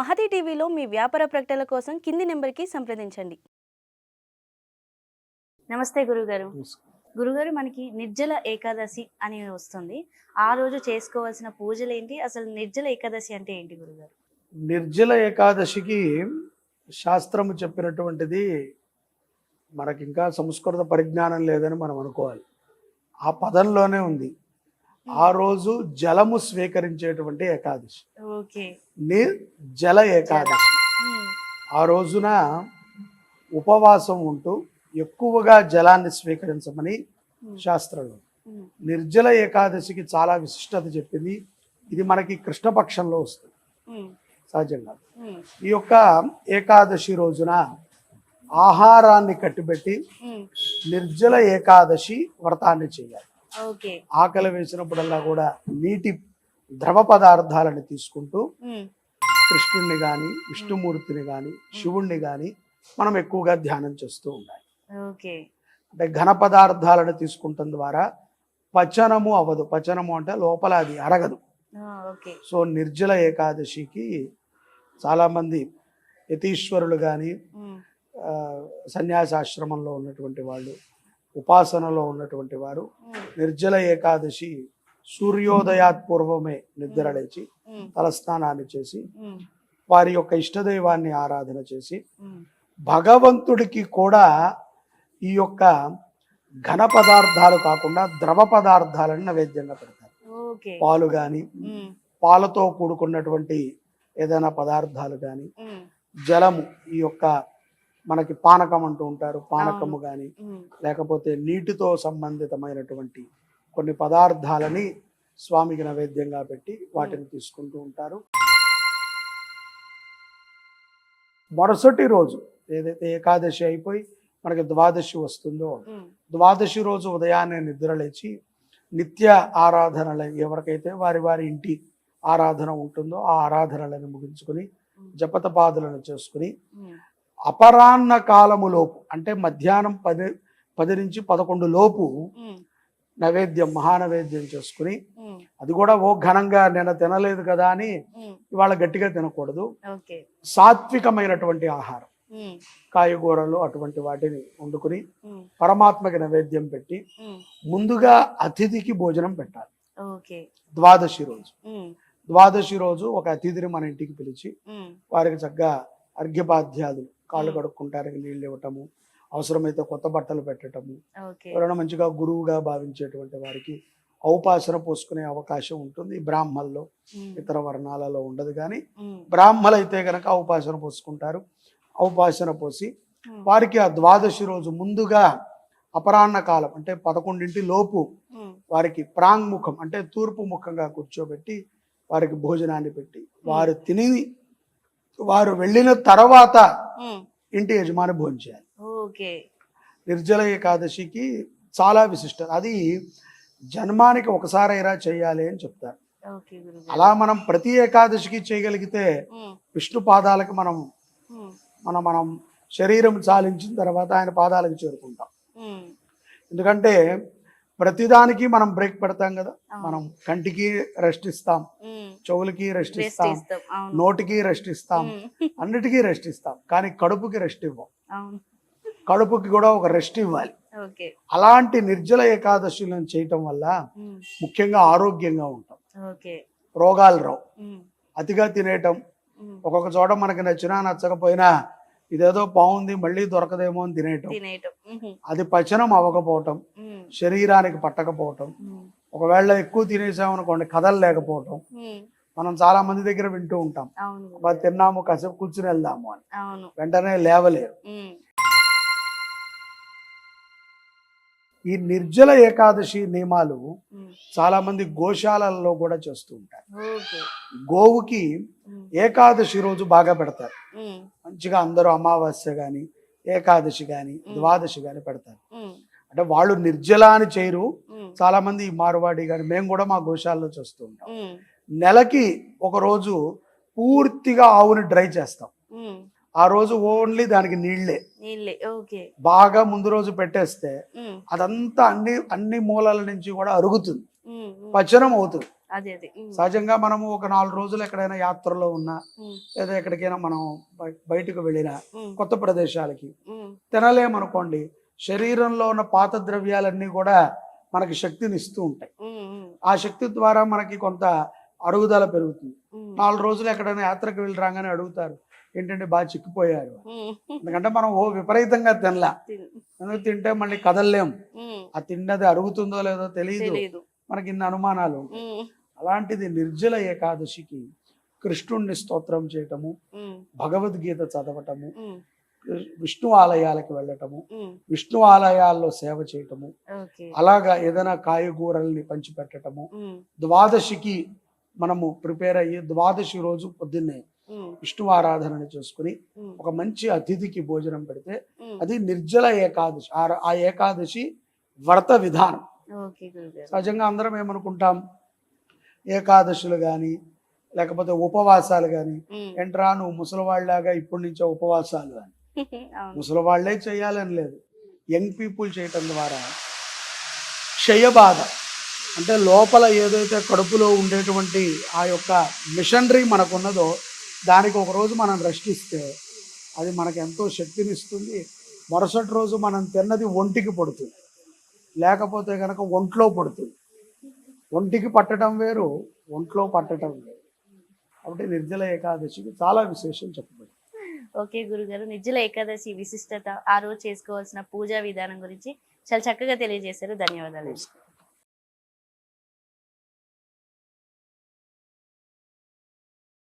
మహతి టీవీలో మీ వ్యాపార ప్రకటనల కోసం కింది నెంబర్కి సంప్రదించండి. నమస్తే గురుగారు. గురుగారు మనకి నిర్జల ఏకాదశి అని వస్తుంది. ఆ రోజు చేసుకోవాల్సిన పూజలు ఏంటి అసలు నిర్జల ఏకాదశి అంటే ఏంటి గురుగారు? నిర్జల ఏకాదశికి శాస్త్రము చెప్పినటువంటిది మనకి ఇంకా సంస్కృత పరిజ్ఞానం లేదని మనం అనుకోవాలి. ఆ పదంలోనే ఉంది. ఆ రోజు జలము స్వీకరించేటువంటి ఏకాదశి. ఓకే. నిర్జల ఏకాదశి. ఆ రోజున ఉపవాసం ఉంటూ ఎక్కువగా జలాన్ని స్వీకరించమని శాస్త్రంలో. నిర్జల ఏకాదశికి చాలా విశిష్టత చెప్పింది. ఇది మనకి కృష్ణపక్షంలో వస్తుంది. సహజంగా. ఈ యొక్క ఏకాదశి రోజున ఆహారాన్ని కట్టిపెట్టి ఉమ్, నిర్జల ఏకాదశి వ్రతాన్ని చేయాలి. ఆకలి వేసినప్పుడల్లా కూడా నీటి ద్రవ పదార్థాలను తీసుకుంటూ కృష్ణుణ్ణి కానీ విష్ణుమూర్తిని కానీ శివుణ్ణి కానీ మనం ఎక్కువగా ధ్యానం చేస్తూ ఉండాలి. ఓకే. అంటే ఘన పదార్థాలను తీసుకుంటాం ద్వారా పచనము అవ్వదు పచనము అంటే లోపల అది అరగదు. సో నిర్జల ఏకాదశికి చాలామంది యతీశ్వరులు కానీ సన్యాసాశ్రమంలో ఉన్నటువంటి వాళ్ళు ఉపాసనలో ఉన్నటువంటి వారు నిర్జల ఏకాదశి సూర్యోదయాత్ పూర్వమే నిద్ర లేచి తలస్నానాన్ని చేసి వారి యొక్క ఇష్టదైవాన్ని ఆరాధన చేసి భగవంతుడికి కూడా ఈ యొక్క ఘన పదార్థాలు కాకుండా ద్రవ పదార్థాలను నైవేద్యంగా పెడతారు. పాలు కానీ పాలతో కూడుకున్నటువంటి ఏదైనా పదార్థాలు కానీ జలము ఈ యొక్క మనకి పానకం అంటూ ఉంటారు. పానకము కానీ లేకపోతే నీటితో సంబంధితమైనటువంటి కొన్ని పదార్థాలని స్వామికి నైవేద్యంగా పెట్టి వాటిని తీసుకుంటూ ఉంటారు. మరుసటి రోజు ఏదైతే ఏకాదశి అయిపోయి మనకి ద్వాదశి వస్తుందో ద్వాదశి రోజు ఉదయాన్నే నిద్రలేచి నిత్య ఆరాధనలు ఎవరికైతే వారి వారి ఇంటి ఆరాధన ఉంటుందో ఆ ఆరాధనలను ముగించుకుని జపతపాదులను చేసుకుని అపరాహ్న కాలము లోపు అంటే మధ్యాహ్నం పది పది నుంచి పదకొండు లోపు నైవేద్యం మహానైవేద్యం చేసుకుని అది కూడా ఓ ఘనంగా నేను తినలేదు కదా అని ఇవాళ గట్టిగా తినకూడదు. సాత్వికమైనటువంటి ఆహారం కాయగూరలు అటువంటి వాటిని వండుకుని పరమాత్మకి నైవేద్యం పెట్టి ముందుగా అతిథికి భోజనం పెట్టాలి. ద్వాదశి రోజు. ద్వాదశి రోజు ఒక అతిథిని మన ఇంటికి పిలిచి వారికి చక్కగా అర్ఘ్యపాధ్యాదులు కాళ్ళు కడుక్కుంటానికి నీళ్ళు ఇవ్వటము అవసరమైతే కొత్త బట్టలు పెట్టటము. ఓకే. ఎవరైనా మంచిగా గురువుగా భావించేటువంటి వారికి ఔపాసన పోసుకునే అవకాశం ఉంటుంది. బ్రాహ్మల్లో ఇతర వర్ణాలలో ఉండదు కానీ ఉమ్, బ్రాహ్మలు అయితే కనుక ఔపాసన పోసుకుంటారు. ఔపాసన పోసి వారికి ఆ ద్వాదశి రోజు ముందుగా అపరాహ్న కాలం అంటే పదకొండింటి లోపు వారికి ప్రాంగ్ముఖం అంటే తూర్పు ముఖంగా కూర్చోబెట్టి వారికి భోజనాన్ని పెట్టి వారు తిని వారు వెళ్ళిన తర్వాత ఇంటి యజమాని భోజనం చేయాలి. ఓకే. నిర్జల ఏకాదశికి చాలా విశిష్టత. అది జన్మానికి ఒకసారైనా చేయాలి అని చెప్తారు. అలా మనం ప్రతి ఏకాదశికి చేయగలిగితే విష్ణు పాదాలకు మనం మనం మనం శరీరం చాలించిన తర్వాత ఆయన పాదాలకు చేరుకుంటాం. ఎందుకంటే ప్రతిదానికి మనం బ్రేక్ పెడతాం కదా. మనం కంటికి రెస్ట్ ఇస్తాం చెవులకి రెస్ట్ ఇస్తాం నోటికి రెస్ట్ ఇస్తాం అన్నిటికీ రెస్ట్ ఇస్తాం. కానీ కడుపుకి రెస్ట్ ఇవ్వం. కడుపుకి కూడా ఒక రెస్ట్ ఇవ్వాలి. అలాంటి నిర్జల ఏకాదశులను చేయటం వల్ల ముఖ్యంగా ఆరోగ్యంగా ఉంటాం. రోగాలు రావు. అతిగా తినేయటం. ఒక్కొక్క చోట మనకి నచ్చినా నచ్చకపోయినా ఇదేదో బాగుంది మళ్ళీ దొరకదేమో అని తినేయటం. అది పచనం అవ్వకపోవటం శరీరానికి పట్టకపోవటం ఒకవేళ ఎక్కువ తినేసామనుకోండి కదలలేకపోవటం. ఉమ్, మనం చాలా మంది దగ్గర వింటూ ఉంటాం. అబ్బా తిన్నాము కాసేపు కూర్చుని వెళ్దాము అని. వెంటనే లేవలేరు. ఈ నిర్జల ఏకాదశి నియమాలు చాలా మంది గోశాలల్లో కూడా చేస్తూ ఉంటారు. గోవుకి ఏకాదశి రోజు బాగా పెడతారు. మంచిగా అందరూ అమావాస్య కానీ ఏకాదశి కానీ ద్వాదశి కానీ పెడతారు. అంటే వాళ్ళు నిర్జల అని చేయరు. చాలా మంది ఈ మార్వాడి కానీ మేము కూడా మా గోశాలలో చేస్తూ ఉంటాం. నెలకి ఒక రోజు పూర్తిగా ఆవుని డ్రై చేస్తాం. ఆ రోజు ఓన్లీ దానికి ఓకే. బాగా ముందు రోజు పెట్టేస్తే అదంతా అన్ని అన్ని మూలల నుంచి కూడా అరుగుతుంది. పచనం అవుతుంది. సహజంగా మనము ఒక నాలుగు రోజులు ఎక్కడైనా యాత్రలో ఉన్నా లేదా ఎక్కడికైనా మనం బయ- బయటకు వెళ్ళినా కొత్త ప్రదేశాలకి. తినలేమనుకోండి శరీరంలో ఉన్న పాత ద్రవ్యాలన్నీ కూడా మనకి శక్తిని ఇస్తూ ఉంటాయి. ఆ శక్తి ద్వారా మనకి కొంత అరుగుదల పెరుగుతుంది. నాలుగు రోజులు ఎక్కడైనా యాత్రకు వెళ్ళి రాగానే అడుగుతారు ఏంటంటే బాగా చిక్కిపోయారు? ఎందుకంటే మనం ఓ విపరీతంగా తినలా. తిన్- ఎందుకు తింటే మళ్ళీ కదలలేం. ఉమ్, ఆ తిన్నది అరుగుతుందో లేదో తెలియదు మనకి ఇన్ని అనుమానాలు అలాంటిది నిర్జల ఏకాదశికి కృష్ణుణ్ణి స్తోత్రం చేయటము భగవద్గీత చదవటము విష్ణు ఆలయాలకు వెళ్ళటము విష్ణు ఆలయాల్లో సేవ చేయటము అలాగా ఏదైనా కాయగూరల్ని పంచిపెట్టటము ద్వాదశికి మనము ప్రిపేర్ అయ్యి ద్వాదశి రోజు పొద్దున్నే విష్ణు ఆరాధనని చేసుకుని ఒక మంచి అతిథికి భోజనం పెడితే అది నిర్జల ఏకాదశి ఆ- ఏకాదశి వ్రత విధానం. సహజంగా అందరం ఏమనుకుంటాం? ఏకాదశులు కానీ లేకపోతే ఉపవాసాలు కానీ ఏంట్రా నువ్వు ముసలివాళ్ళలాగా ఇప్పటి నుంచే ఉపవాసాలు అని. ముసలివాళ్ళే చేయాలని లేదు. యంగ్ పీపుల్ చేయటం ద్వారా క్షయబాధ. అంటే లోపల ఏదైతే కడుపులో ఉండేటువంటి ఆ యొక్క మిషనరీ మనకున్నదో దానికి ఒక రోజు మనం రెస్ట్ ఇస్తే అది మనకు ఎంతో శక్తిని ఇస్తుంది. మరుసటి రోజు మనం తిన్నది ఒంటికి పడుతుంది. లేకపోతే కనుక ఒంట్లో పడుతుంది. ఒంటికి పట్టడం వేరు ఒంట్లో పట్టడం వేరు. కాబట్టి నిర్జల ఏకాదశికి చాలా విశేషం చెప్పబడింది ఓకే గురుగారు నిర్జల ఏకాదశి విశిష్టత ఆ రోజు చేసుకోవాల్సిన పూజా విధానం గురించి చాలా చక్కగా తెలియజేశారు. ధన్యవాదాలు.